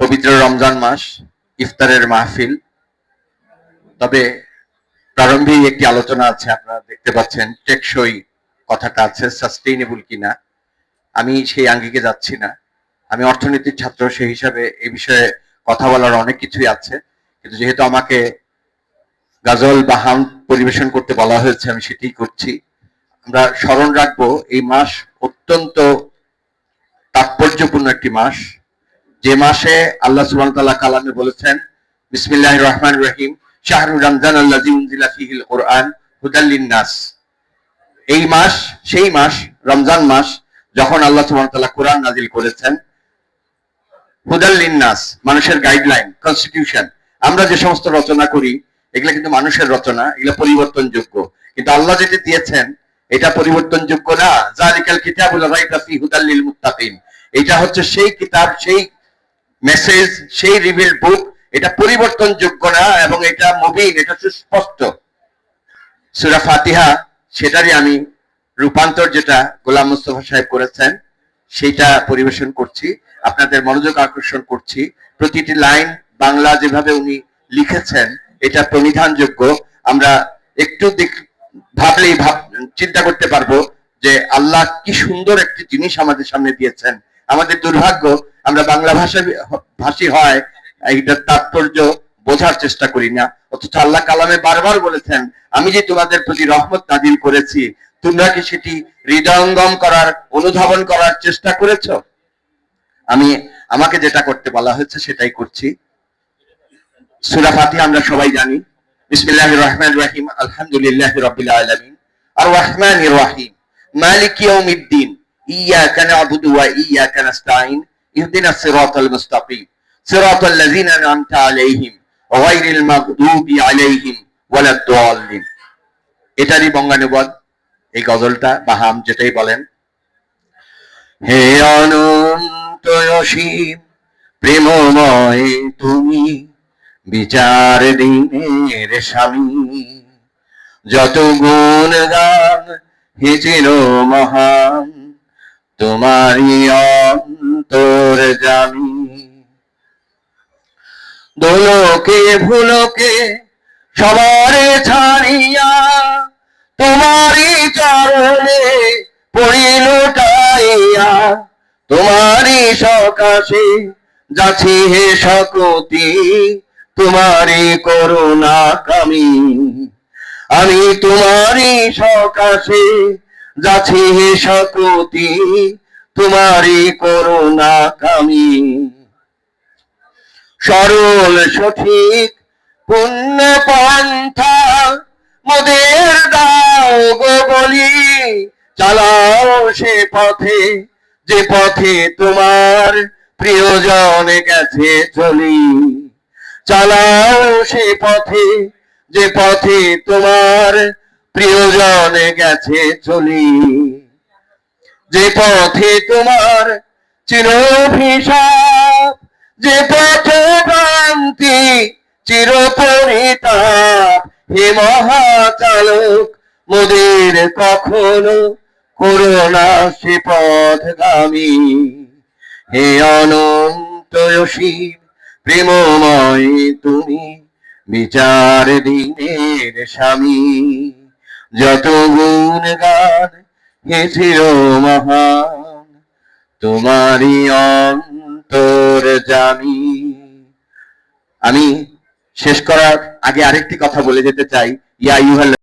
পবিত্র রমজান মাস, ইফতারের মাহফিল। তবে প্রারম্ভেই একটি আলোচনা আছে, আপনারা দেখতে পাচ্ছেন, টেকসই কথাটা আছে সাস্টেইনেবল কিনা। আমি সেই আঙ্গিকে যাচ্ছি না। আমি অর্থনীতির ছাত্র, সেই হিসাবে এই বিষয়ে কথা বলার অনেক কিছুই আছে। কিন্তু যেহেতু আমাকে গাজল বা হাম পরিবেশন করতে বলা হয়েছে, আমি সেটাই করছি। আমরা স্মরণ রাখব, এই মাস অত্যন্ত তাৎপর্যপূর্ণ একটি মাস। যে মাসে আল্লাহ তাআলা কালামে বলেছেন, বিসমিল্লাহির রহমানির রহিম, শাহরুর রমজান উনজিলা কোরআন হুদাল লিন-নাস। এই মাস, সেই মাস, রমজান মাস, যখন আল্লাহ তাআলা কোরআন নাজিল করেছেন, হুদাল লিন-নাস, মানুষের গাইডলাইন, কনস্টিটিউশন, আমরা যে সমস্ত রচনা করি, এগুলো কিন্তু মানুষের রচনা, এগুলো পরিবর্তনযোগ্য। কিন্তু আল্লাহ যেটা দিয়েছেন, এটা পরিবর্তনযোগ্য না। জালিকাল কিতাবুল রাইবা ফি হুদাল লিল মুত্তাকিন এটা হচ্ছে সেই কিতাব, সেই মেসেজ সেই রিভিল বুক এটা পরিবর্তনযোগ্য না এবং এটা মুবিন এটা সুস্পষ্ট সুরা ফাতিহা, সেটারই আমি রূপান্তর যেটা গোলাম মুস্তফা সাহেব করেছেন, সেইটা পরিবেশন করছি, আপনাদের মনোযোগ আকর্ষণ করছি। প্রতিটি লাইন বাংলা যেভাবে উনি লিখেছেন, এটা প্রণিধানযোগ্য। আমরা একটু ভাবলেই ভাব, চিন্তা করতে পারব যে আল্লাহ কি সুন্দর একটি জিনিস আমাদের সামনে দিয়েছেন। আমাদের দুর্ভাগ্য আমরা বাংলা ভাষা ভাষী হয় এইটার তাৎপর্য বোঝার চেষ্টা করি না। অথচ আল্লাহ কালামে বারবার বলেছেন, আমি যে তোমাদের প্রতি রহমত নাজিল করেছি, তোমরা কি সেটি হৃদয়ঙ্গম করার, অনুধাবন করার চেষ্টা করেছ? আমি, আমাকে যেটা করতে বলা হয়েছে সেটাই করছি। সূরা ফাতিহা আমরা সবাই জানি। বিসমিল্লাহির রহমানির রহিম, আলহামদুলিল্লাহি রাব্বিল আলামিন। আর রহমানির রহিম, মালিক ইয়াউমিদ্দিন ইয়াকা না'বুদু ওয়া ইয়াকা নাস্তাঈন ইহদিনাস সিরাতাল মুস্তাকিম সিরাতাল লাযিনা আন'আমতা আলাইহিম গায়রিল মাগদুবি আলাইহিম ওয়ালাদ দাল্লিন এটারই বঙ্গানুবাদ এই গজলটা বা হাম যেটাই বলেন। হে অনন্ত অসীম, প্রেমময় তুমি, বিচার দিনের স্বামী। যত গুণ গান হেছিল মহান তোমারই অন্তর জামি দোলকে ভুলকে সবার ছাড়িয়া তোমারই চরণে পড়িল টাইয়া তোমারই সকাশে যাচ্ছি হে সকতি তোমারই করুণা কামি। আমি তোমারই সকাশে যাচ্ছি হে সকতি তোমারই করুণা কামি। সরল সঠিক পুণ্য পন্থা মোদের দাও গো বলি। চালাও সে পথে, যে পথে তোমার প্রিয়জন গেছে চলি। চালাও সে পথে, যে পথে তোমার প্রিয়জন গেছে চলি। যে পথে তোমার চিরভিশাপ যে পথে ভ্রান্তি চিরপরিতাপ হে মহাচালক, মোদের কখনো করোনা সে পথগামী হে অনন্ত প্রেমময় তুমি বিচার দিনের স্বামী, যত গুণ গান মহা মহান, তোমারই অন্তর জানি। আমি শেষ করার আগে আরেকটি কথা বলে যেতে চাই। ইয়া ইউহাল